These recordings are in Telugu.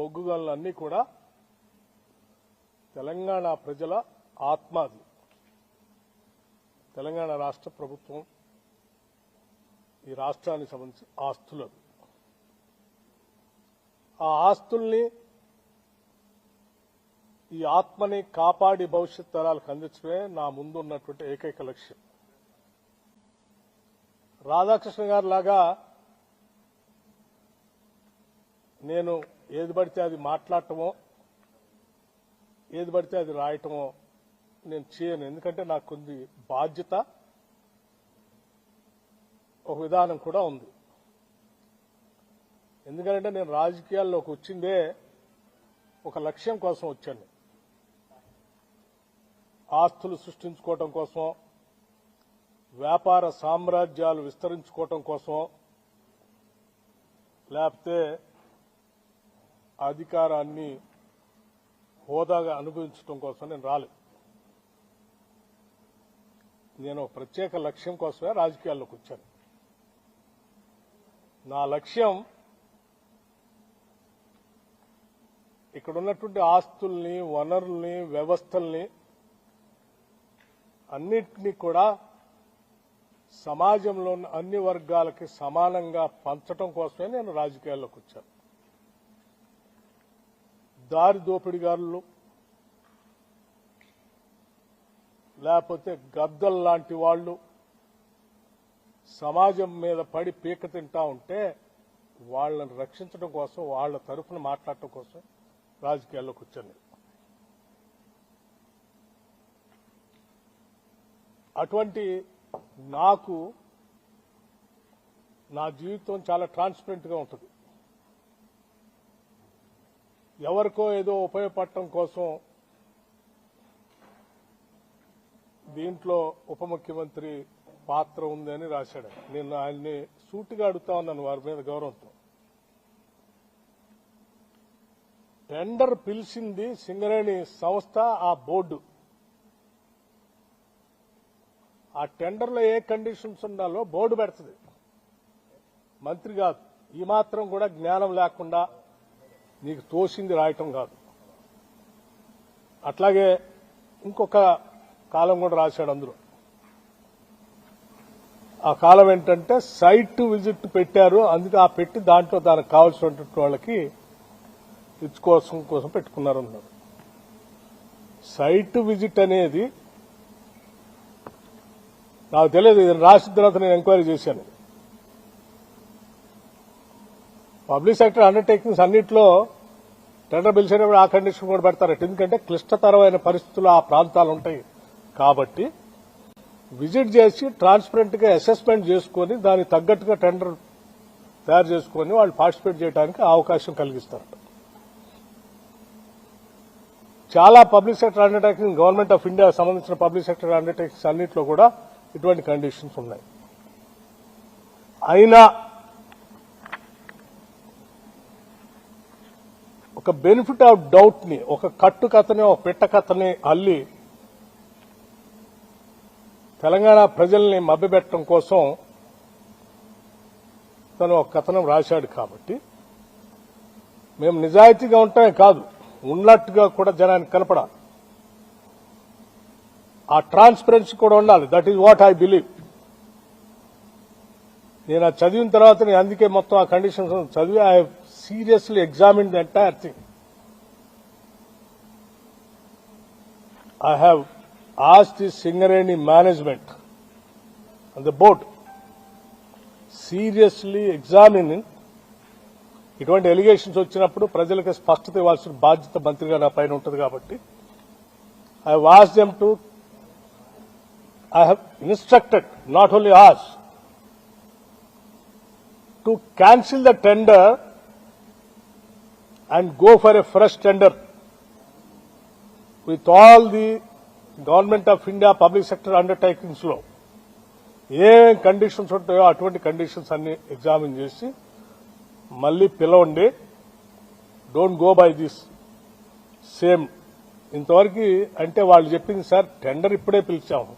బొగ్గు గనులన్నీ కూడా తెలంగాణ ప్రజల ఆత్మాది. తెలంగాణ రాష్ట్ర ప్రభుత్వం ఈ రాష్ట్రానికి సంబంధించి ఆస్తులు ఆ ఆస్తుల్ని ఈ ఆత్మని కాపాడి భవిష్యత్ తరాలకు అందించడమే నా ముందు ఉన్నటువంటి ఏకైక లక్ష్యం. రాధాకృష్ణ గారి లాగా నేను ఏది పడితే అది మాట్లాడటమో ఏది పడితే అది రాయటమో నేను చేయను. ఎందుకంటే నాకు కొన్ని బాధ్యత ఒక విధానం కూడా ఉంది. ఎందుకంటే నేను రాజకీయాల్లోకి వచ్చిందే ఒక లక్ష్యం కోసం వచ్చాను. ఆస్తులు సృష్టించుకోవటం కోసం వ్యాపార సామ్రాజ్యాలు విస్తరించుకోవటం కోసం లేకపోతే అధికారాన్ని హోదాగా అనుభవించడం కోసం నేను రాలేదు. నేను ప్రత్యేక లక్ష్యం కోసమే రాజకీయాల్లోకి వచ్చాను. నా లక్ష్యం ఇక్కడ ఉన్నటువంటి ఆస్తుల్ని వనరుల్ని వ్యవస్థల్ని అన్నిటినీ కూడా సమాజంలో అన్ని వర్గాలకి సమానంగా పంచటం కోసమే నేను రాజకీయాల్లోకి వచ్చాను. దారి దోపిడిగారులు. లేకపోతే గద్దల్ లాంటి వాళ్ళు సమాజం మీద పడి పీక తింటా ఉంటే వాళ్ళని రక్షించడం కోసం వాళ్ళ తరఫున మాట్లాడటం కోసం రాజకీయాల్లోకి వచ్చాను అటువంటి నాకు నా జీవితం చాలా ట్రాన్స్పరెంట్గా ఉంటుంది. ఎవరికో ఏదో ఉపయోగపడటం కోసం దీంట్లో ఉప ముఖ్యమంత్రి పాత్ర ఉందని రాశాడు. నేను ఆయన్ని సూటిగా అడుగుతా ఉన్నాను వారి మీద గౌరవంతో. టెండర్ పిలిచింది సింగరేణి సంస్థ ఆ బోర్డు. ఆ టెండర్లో ఏ కండిషన్స్ ఉండాలో బోర్డు పెడుతుంది. మంత్రి కాదు ఈ మాత్రం కూడా జ్ఞానం లేకుండా నీకు తోసింది రాయటం కాదు. అట్లాగే ఇంకొక కాలం కూడా రాశాడు అందులో. ఆ కాలం ఏంటంటే సైట్ విజిట్ పెట్టారు అందుకే ఆ పెట్టి దాంట్లో దానికి కావాల్సినటువంటి వాళ్ళకి ఇచ్చుకోసం కోసం పెట్టుకున్నారు అన్నారు సైట్ విజిట్ అనేది నాకు తెలియదు ఇది రాసిన తర్వాత నేను ఎంక్వైరీ చేశాను. పబ్లిక్ సెక్టర్ అండర్టేకింగ్స్ అన్నింటిలో టెండర్ పిలిచినప్పుడు ఆ కండిషన్ కూడా పెడతారట. ఎందుకంటే క్లిష్టతరమైన పరిస్థితులు ఆ ప్రాంతాలు ఉంటాయి కాబట్టి విజిట్ చేసి ట్రాన్స్పరెంట్గా అసెస్మెంట్ చేసుకుని దానికి తగ్గట్టుగా టెండర్ తయారు చేసుకుని వాళ్ళు పార్టిసిపేట్ చేయడానికి అవకాశం కలిగిస్తారు చాలా public sector undertaking government of India సంబంధించిన పబ్లిక్ సెక్టర్ అండర్టేకింగ్స్ అన్నింటిలో కూడా ఇటువంటి కండిషన్స్ ఉన్నాయి. అయినా ఒక బెనిఫిట్ ఆఫ్ డౌట్ని ఒక కట్టు కథని ఒక పెట్ట కథని అల్లి తెలంగాణ ప్రజల్ని మభ్యపెట్టడం కోసం తను ఒక కథనం రాశాడు కాబట్టి మేము నిజాయితీగా ఉంటామే కాదు ఉన్నట్టుగా కూడా జనానికి కనపడాలి. ఆ ట్రాన్స్పరెన్సీ కూడా ఉండాలి. That is what I believe నేను ఆ చదివిన తర్వాత నేను అందుకే మొత్తం ఆ కండిషన్స్ చదివి I seriously examine the entire thing I have as the Singareni management and the board seriously examining ఇటువంటి ఎలిగేషన్స్ వచ్చినప్పుడు ప్రజలకు స్పష్టత ఇవ్వాల్సిన బాధ్యత మంత్రిగా నా పైన ఉంటుంది కాబట్టి I was them to I have instructed not only as to cancel the tender and go for a fresh tender with all the government of India public sector అండర్టేకింగ్స్లో ఏం కండిషన్స్ ఉంటాయో అటువంటి కండిషన్స్ అన్ని ఎగ్జామిన్ చేసి మళ్ళీ పిలవండి don't go by this same ఇంతవరకు అంటే వాళ్ళు చెప్పింది సార్ టెండర్ ఇప్పుడే పిలిచాము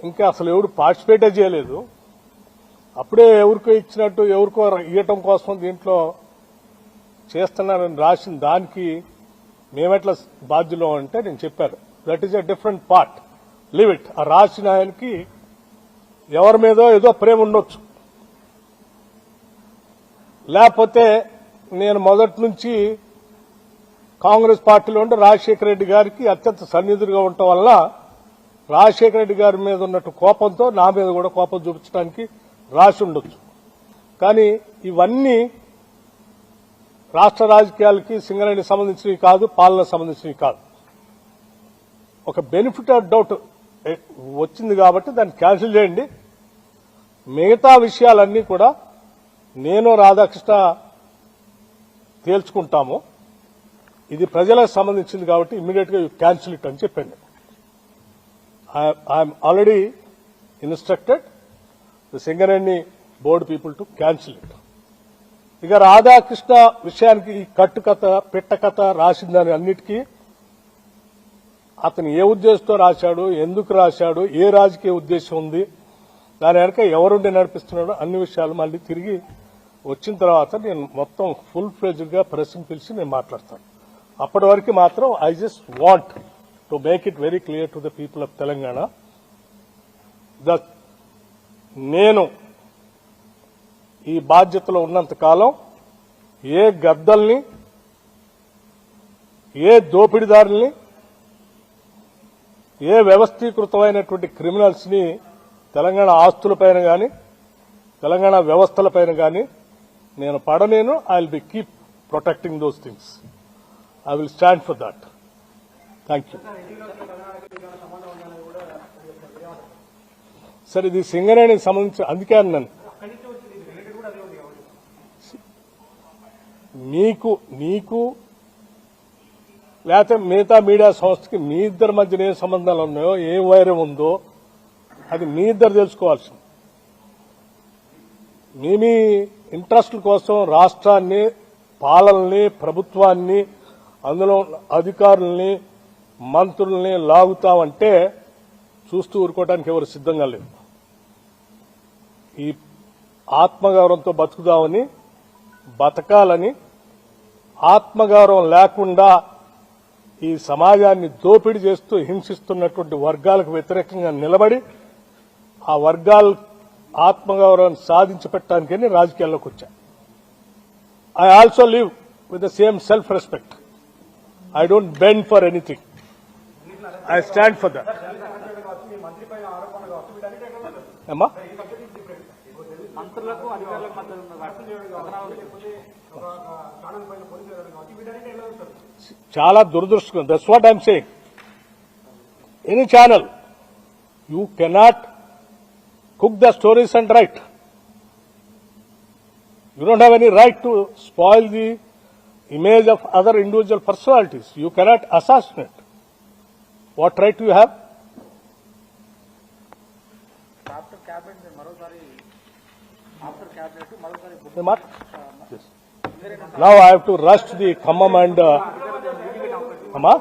ఇంకా అసలు ఎవరు పార్టిసిపేటే చేయలేదు. అప్పుడే ఎవరికో ఇచ్చినట్టు ఎవరికో ఇవ్వటం కోసం దీంట్లో చేస్తున్నానని రాసిన దానికి మేమెట్లా బాధ్యులం అంటే నేను చెప్పాను. That is a different part leave it ఆ రాసిన ఆయనకి ఎవరి మీదో ఏదో ప్రేమ ఉండొచ్చు. లేకపోతే నేను మొదటి నుంచి కాంగ్రెస్ పార్టీలో ఉండి రాజశేఖర రెడ్డి గారికి అత్యంత సన్నిధులుగా ఉండటం వల్ల రాజశేఖర రెడ్డి గారి మీద ఉన్నట్టు కోపంతో నా మీద కూడా కోపం చూపించడానికి రాసి ఉండొచ్చు. కానీ ఇవన్నీ రాష్ట్ర రాజకీయాలకి సింగరేణికి సంబంధించినవి కాదు పాలన సంబంధించినవి కాదు. ఒక బెనిఫిట్ ఆఫ్ డౌట్ వచ్చింది కాబట్టి దాన్ని క్యాన్సిల్ చేయండి. మిగతా విషయాలన్నీ కూడా నేను రాధాకృష్ణ తేల్చుకుంటాము. ఇది ప్రజలకు సంబంధించింది కాబట్టి ఇమ్మీడియట్గా క్యాన్సిల్ ఇట్ అని చెప్పండి. I'm already instructed the Singareni board people to cancel it. ఇక రాధాకృష్ణ విషయానికి ఈ పిట్టకథ రాసిందని అన్నిటికీ అతను ఏ ఉద్దేశంతో రాశాడు ఎందుకు రాశాడు ఏ రాజకీయ ఉద్దేశం ఉంది దాని వెనక ఎవరుండి నడిపిస్తున్నాడో అన్ని విషయాలు మళ్ళీ తిరిగి వచ్చిన తర్వాత నేను మొత్తం ఫుల్ ఫ్లెజ్డ్గా గా పిలిచి నేను మాట్లాడతాను. అప్పటి వరకు మాత్రం I just want to make it very clear to the people of Telangana. The నేను ఈ బాధ్యతలో ఉన్నంత కాలం ఏ గద్దల్ని ఏ దోపిడీదారుల్ని ఏ వ్యవస్థీకృతమైనటువంటి క్రిమినల్స్ని తెలంగాణ ఆస్తులపైన కానీ తెలంగాణ వ్యవస్థలపైన కానీ నేను పడలేను. I will be keep protecting those things I will stand for that thank you సరే ఇది సింగరేణికి సంబంధించి అందుకే అన్నాను. మీకు నీకు లేకపోతే మిగతా మీడియా సంస్థకి మీ ఇద్దరి మధ్యన ఏ సంబంధాలు ఉన్నాయో ఏ వైరం ఉందో అది మీ ఇద్దరు తెలుసుకోవాల్సింది. మీ మీ ఇంట్రెస్ట్ల కోసం రాష్ట్రాన్ని పాలనని ప్రభుత్వాన్ని అందులో అధికారుల్ని మంత్రుల్ని లాగుతామంటే చూస్తూ ఊరుకోవడానికి ఎవరు సిద్ధంగా లేదు ఈ ఆత్మగౌరవంతో బతుకుదామని బతకాలని ఆత్మగౌరవం లేకుండా ఈ సమాజాన్ని దోపిడీ చేస్తూ హింసిస్తున్నటువంటి వర్గాలకు వ్యతిరేకంగా నిలబడి ఆ వర్గాల ఆత్మగౌరవాన్ని సాధించి పెట్టడానికని రాజకీయాల్లోకి వచ్చా I also live with the same self respect I don't bend for anything I stand for that అమ్మా మంత్రులకు అధికారులకు మధ్య ఉన్న కథనాలు చాలా దురదృష్టం. That's what I'm saying any channel you cannot cook the stories and write you don't have any right to spoil the image of other individual personalities you cannot assassinate what right you have మరోసారి Now I have to rush to the Khammam and uh, అమ్మా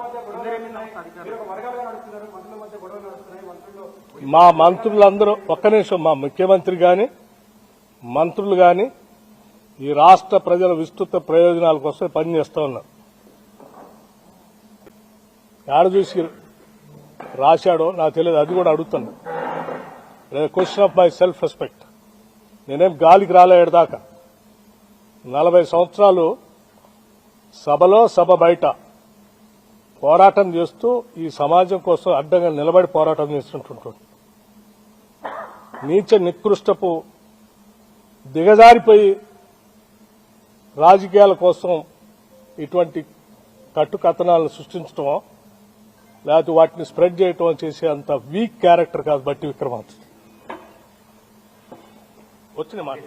మా మంత్రులందరూ ఒక్క నిమిషం మా ముఖ్యమంత్రి గాని మంత్రులు గాని ఈ రాష్ట్ర ప్రజల విస్తృత ప్రయోజనాల కోసం పనిచేస్తా ఉన్నారు. ఆడ చూసి రాశాడో? నాకు తెలియదు. అది కూడా అడుగుతున్నా question of my self respect నేనేం గాలికి రాలేడుదాకా నలభై సంవత్సరాలు సభలో సభ బయట పోరాటం చేస్తూ ఈ సమాజం కోసం అడ్డంగా నిలబడి పోరాటం చేస్తుంటుంటుంది నీచ నికృష్టపు దిగజారిపోయి రాజకీయాల కోసం ఇటువంటి కట్టుకథనాలను సృష్టించడం లేకపోతే వాటిని స్ప్రెడ్ చేయటం చేసే అంత వీక్ క్యారెక్టర్ కాదు బట్టి విక్రమార్క వచ్చిన మాట